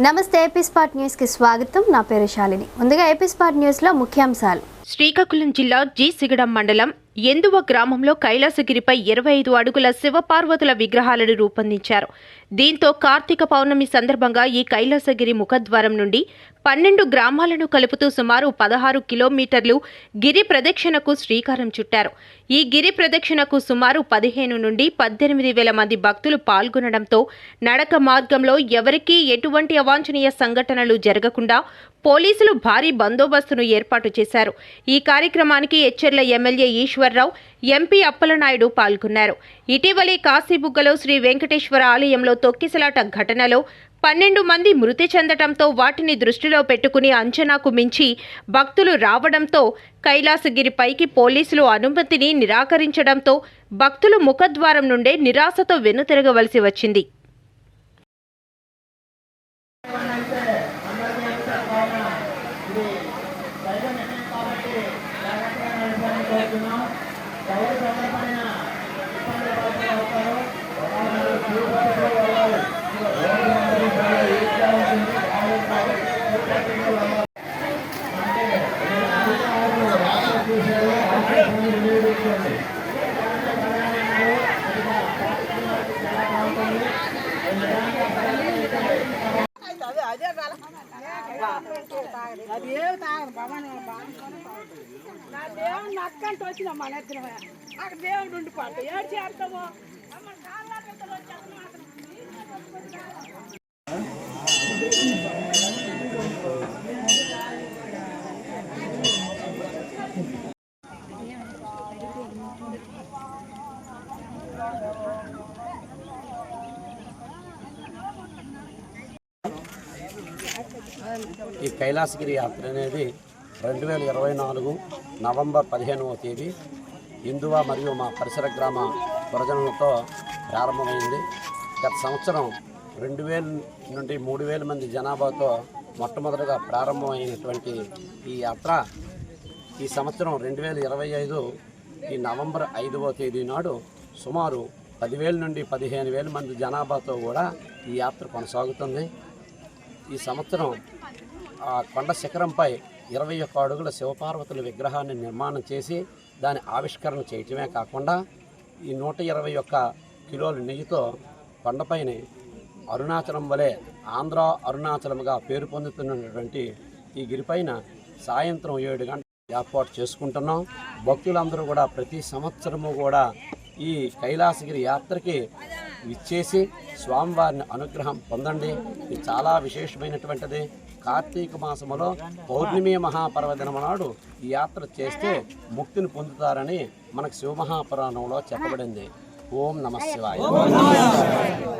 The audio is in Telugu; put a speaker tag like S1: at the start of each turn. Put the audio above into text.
S1: నమస్తే ఏపీ స్పాట్ న్యూస్కి స్వాగతం. నా పేరు శాలిని. ముందుగా ఏపీ స్పాట్ న్యూస్లో ముఖ్యాంశాలు.
S2: శ్రీకాకుళం జిల్లా జి సిగడం మండలం ఎందువ గ్రామంలో కైలాసగిరిపై ఇరవై ఐదు అడుగుల శివపార్వతుల విగ్రహాలను రూపొందించారు. దీంతో కార్తీక పౌర్ణమి సందర్భంగా ఈ కైలాసగిరి ముఖద్వారం నుండి పన్నెండు గ్రామాలను కలుపుతూ సుమారు పదహారు కిలోమీటర్లు గిరి ప్రదక్షిణకు శ్రీకారం చుట్టారు. ఈ గిరి ప్రదక్షిణకు సుమారు పదిహేను నుండి పద్దెనిమిది వేల మంది భక్తులు పాల్గొనడంతో నడక మార్గంలో ఎవరికీ ఎటువంటి అవాంఛనీయ సంఘటనలు జరగకుండా పోలీసులు భారీ బందోబస్తును ఏర్పాటు చేశారు. ఈ కార్యక్రమానికి ఎచ్చెర్ల ఎమ్మెల్యే ఈశ్వర్రావు ఎంపీ అప్పలనాయుడు పాల్గొన్నారు. ఇటీవలే కాశీబుగ్గలో శ్రీ వెంకటేశ్వర ఆలయంలో తొక్కిసలాట ఘటనలో పన్నెండు మంది మృతి చెందటంతో వాటిని దృష్టిలో పెట్టుకుని అంచనాకు మించి భక్తులు రావడంతో కైలాసగిరిపైకి పోలీసులు అనుమతిని నిరాకరించడంతో భక్తులు ముఖద్వారం నుండే నిరాశతో వెనుతిరగవలసి వచ్చింది. Amen.
S3: అది ఏమి తాగదు నా దేవుడు నక్కంటూ వచ్చిన మన ఎత్తున అక్కడ దేవుడు ఉండిపోతాడు. ఏడు చేస్తామో
S4: ఈ కైలాసగిరి యాత్ర అనేది రెండు వేల ఇరవై నాలుగు నవంబర్ పదిహేనవ తేదీ హిందువా మరియు మా పరిసర గ్రామ ప్రజలతో ప్రారంభమైంది. గత సంవత్సరం రెండు వేల నుండి మూడు వేల మంది జనాభాతో మొట్టమొదటిగా ప్రారంభమైనటువంటి ఈ యాత్ర ఈ సంవత్సరం రెండు వేల ఇరవై ఐదు ఈ నవంబర్ ఐదవ తేదీ నాడు సుమారు పదివేల నుండి పదిహేను వేల మంది జనాభాతో కూడా ఈ యాత్ర కొనసాగుతుంది. ఈ సంవత్సరం ఆ కొండ శిఖరంపై ఇరవై ఒక్క అడుగుల శివపార్వతుల విగ్రహాన్ని నిర్మాణం చేసి దాని ఆవిష్కరణ చేయటమే కాకుండా ఈ నూట ఇరవై ఒక్క కిలోల నెయ్యితో కొండపైన అరుణాచలం వలె ఆంధ్ర అరుణాచలముగా పేరు పొందుతున్నటువంటి ఈ గిరిపైన సాయంత్రం ఏడు గంటల ఏర్పాటు చేసుకుంటున్నాం. భక్తులందరూ కూడా ప్రతి సంవత్సరము కూడా ఈ కైలాసగిరి యాత్రకి ఇచ్చేసి స్వామివారిని అనుగ్రహం పొందండి. ఇది చాలా విశేషమైనటువంటిది. కార్తీక మాసములో పౌర్ణమి మహాపర్వదినం నాడు ఈ యాత్ర చేస్తే ముక్తిని పొందుతారని మనకు శివమహాపురాణంలో చెప్పబడింది. ఓం నమ శివాయ.